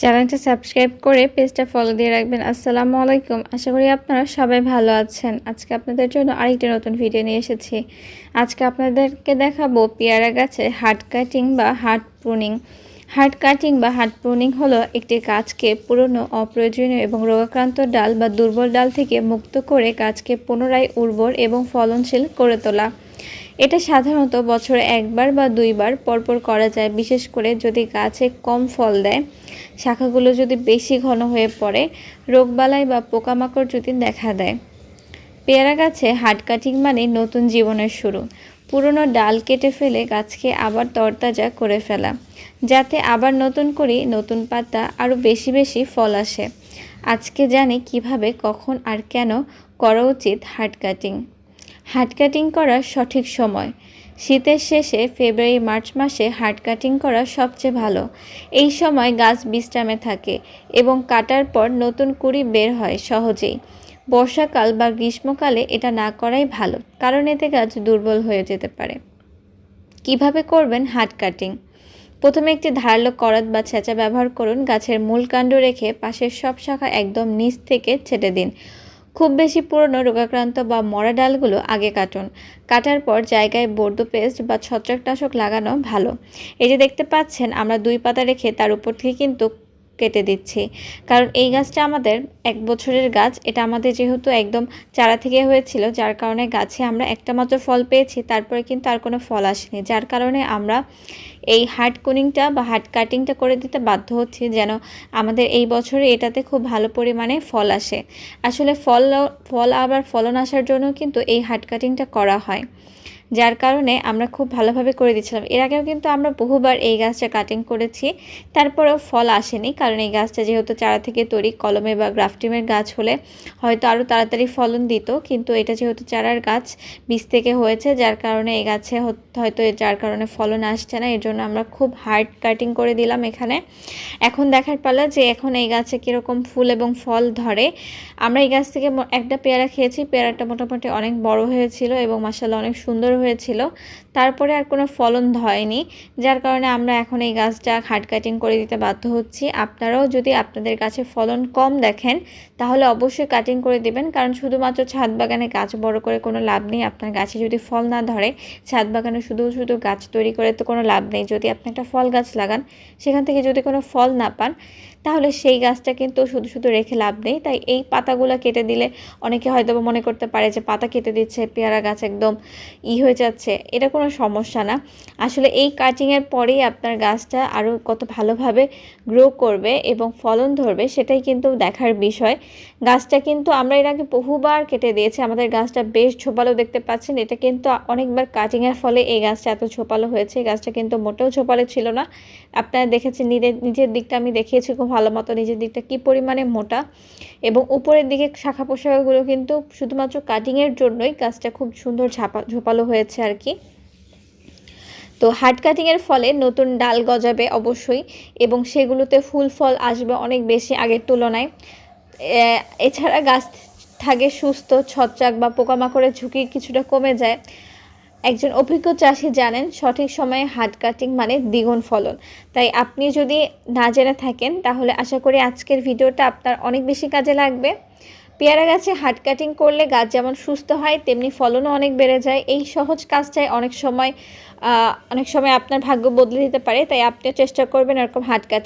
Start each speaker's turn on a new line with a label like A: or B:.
A: চ্যানেলটা সাবস্ক্রাইব করে পেজটা ফলো দিয়ে রাখবেন। আসসালামু আলাইকুম। আশা করি আপনারা সবাই ভালো আছেন। আজকে আপনাদের জন্য আরেকটি নতুন ভিডিও নিয়ে এসেছি। আজকে আপনাদেরকে দেখাবো পেয়ারা গাছে হার্ট কাটিং বা হার্ট প্রুনিং হার্ট কাটিং বা হার্ট প্রুনিং হলো একটি গাছকে পুরনো, অপ্রয়োজনীয় এবং রোগাক্রান্ত ডাল বা দুর্বল ডাল থেকে মুক্ত করে গাছকে পুনরায় উর্বর এবং ফলনশীল করে তোলা। এটা সাধারণত বছরে একবার বা দুইবার পরপর করা যায়। বিশেষ করে যদি গাছে কম ফল দেয় শাখাগুলো যদি বেশি ঘন হয়ে পড়ে, রোগবালাই বা পোকামাকড় যদি দেখা দেয়। পেয়ারা গাছে হাট কাটিং মানে নতুন জীবনের শুরু। পুরনো ডাল কেটে ফেলে গাছকে আবার তরতাজা করে ফেলা, যাতে আবার নতুন করে নতুন পাতা আরও বেশি বেশি ফল আসে। আজকে জানি কীভাবে, কখন আর কেন করা উচিত হাট কাটিং। হাট কাটিং করার সঠিক সময়। শীতের শেষে ফেব্রুয়ারি, মার্চ মাসে হার্ড কাটিং করা সবচেয়ে ভালো। এই সময় গাছ বিশ্রামে থাকে এবং কাটার পর নতুন কুড়ি বের হয় সহজেই। বর্ষাকাল বা গ্রীষ্মকালে এটা না করাই ভালো, কারণ এতে গাছ দুর্বল হয়ে যেতে পারে। কীভাবে করবেন হাট কাটিং? প্রথমে একটি ধারালো করাত বা ছেঁচা ব্যবহার করুন, গাছের মূল কাণ্ড রেখে পাশের সব শাখা একদম নিচ থেকে ছেটে দিন। খুব বেশি পুরনো রোগাক্রান্ত বা মরা ডালগুলো আগে কাটুন। কাটার পর জায়গায় বর্দ পেস্ট বা ছত্রাকনাশক লাগানো ভালো। এই যে দেখতে পাচ্ছেন, আমরা দুই পাতা রেখে তার উপর থেকে কিন্তু কেটে দিচ্ছি। কারণ এই গাছটা আমাদের এক বছরের গাছ। এটা আমাদের যেহেতু একদম চারা থেকে হয়েছিল, যার কারণে গাছে আমরা একটা মাত্র ফল পেয়েছি, তারপরে কিন্তু আর কোনো ফল আসেনি। যার কারণে আমরা এই হার্ট কুনিংটা বা হার্ট কাটিংটা করে দিতে বাধ্য হচ্ছি যেন আমাদের এই বছরে এটাতে খুব ভালো পরিমাণে ফল আসে। আসলে ফল ফল আবার ফলন আসার জন্য কিন্তু এই হার্ট কাটিংটা করা হয়। যার কারণে আমরা খুব ভালোভাবে করে দিচ্ছিলাম। এর আগেও কিন্তু আমরা বহুবার এই গাছটা কাটিং করেছি। তারপরেও ফল আসেনি, কারণ এই গাছটা যেহেতু চারা থেকে তৈরি কলমে বা গ্রাফটিমের গাছ হলে হয়তো আরও তাড়াতাড়ি ফলন দিত, কিন্তু এটা যেহেতু চারার গাছ, বীজ থেকে হয়েছে, যার কারণে এই গাছে হয়তো যার কারণে ফলন আসছে না এর জন্য আমরা খুব হার্ড কাটিং করে দিলাম এখানে। এখন দেখার পালা যে এখন এই গাছে কীরকম ফুল এবং ফল ধরে। আমরা এই গাছ থেকে একটা পেয়ারা খেয়েছি, পেয়ারাটা মোটামুটি অনেক বড় হয়েছিল এবং মাসাল্লাহ অনেক সুন্দর হয়েছিল। তারপরে আর কোনো ফলন হয়নি যার কারণে আমরা এখন এই গাছটা খাট কাটিং করে দিতে বাধ্য হচ্ছি। আপনারাও যদি আপনাদের গাছে ফলন কম দেখেন, তাহলে অবশ্যই কাটিং করে দিবেন, কারণ শুধুমাত্র ছাদ বাগানে গাছ বড় করে কোনো লাভ নেই। আপনার গাছে যদি ফল না ধরে, ছাদ বাগানে শুধু শুধু গাছ তৈরি করে তো কোনো লাভ নেই। যদি আপনি একটা ফল গাছ লাগান, সেখান থেকে যদি কোনো ফল না পান, তাহলে সেই গাছটা কিন্তু শুধু শুধু রেখে লাভ নেই। তাই এই পাতাগুলো কেটে দিলে অনেকে হয়তো মনে করতে পারে যে পাতা কেটে দিচ্ছে, পেয়ারা গাছ একদম ই হয়ে যাচ্ছে, এটা কোনো সমস্যা না। আসলে এই কাটিংয়ের পরেই আপনার গাছটা আরও কত ভালোভাবে গ্রো করবে এবং ফলন ধরবে, সেটাই কিন্তু দেখার বিষয়। গাছটা কিন্তু আমরা এর আগে বহুবার কেটে দিয়েছি, আমাদের গাছটা বেশ ঝোপালো দেখতে পাচ্ছেন। এটা কিন্তু অনেকবার কাটিংয়ের ফলে এই গাছটা এত ঝোপালো হয়েছে, এই গাছটা কিন্তু মোটেও ঝোপালো ছিল না। আপনারা দেখেছেন নিজের নিজের দিকটা আমি দেখিয়েছি খুব ভালো মতো, নিজের দিকটা কি পরিমাণে মোটা। এবং উপরের দিকে শাখা পোশাকগুলো কিন্তু শুধুমাত্র কাটিংয়ের জন্যই গাছটা খুব সুন্দর ঝাপা, ঝোপালো হয়েছে আর কি। তো হার্ড কাটিংয়ের ফলে নতুন ডাল গজাবে অবশ্যই এবং সেগুলোতে ফুল ফল আসবে অনেক বেশি আগের তুলনায়। এছাড়া গাছ থাকে সুস্থ, ছত্রাক বা পোকামাকড়ের ঝুঁকি কিছুটা কমে যায়। একজন অভিজ্ঞ চাষি জানেন, সঠিক সময়ে হার্ড কাটিং মানে দ্বিগুণ ফলন। তাই আপনি যদি না জেনে থাকেন, তাহলে আশা করি আজকের ভিডিওটা আপনার অনেক বেশি কাজে লাগবে। পেয়ারা গাছে হাট কাটিং করলে গাছ যেমন সুস্থ হয়, তেমনি ফলনও অনেক বেড়ে যায়। এই সহজ কাজটাই অনেক সময় অনেক সময় আপনার ভাগ্য বদলে দিতে পারে, তাই আপনিও চেষ্টা করবেন এরকম হাট কাটিং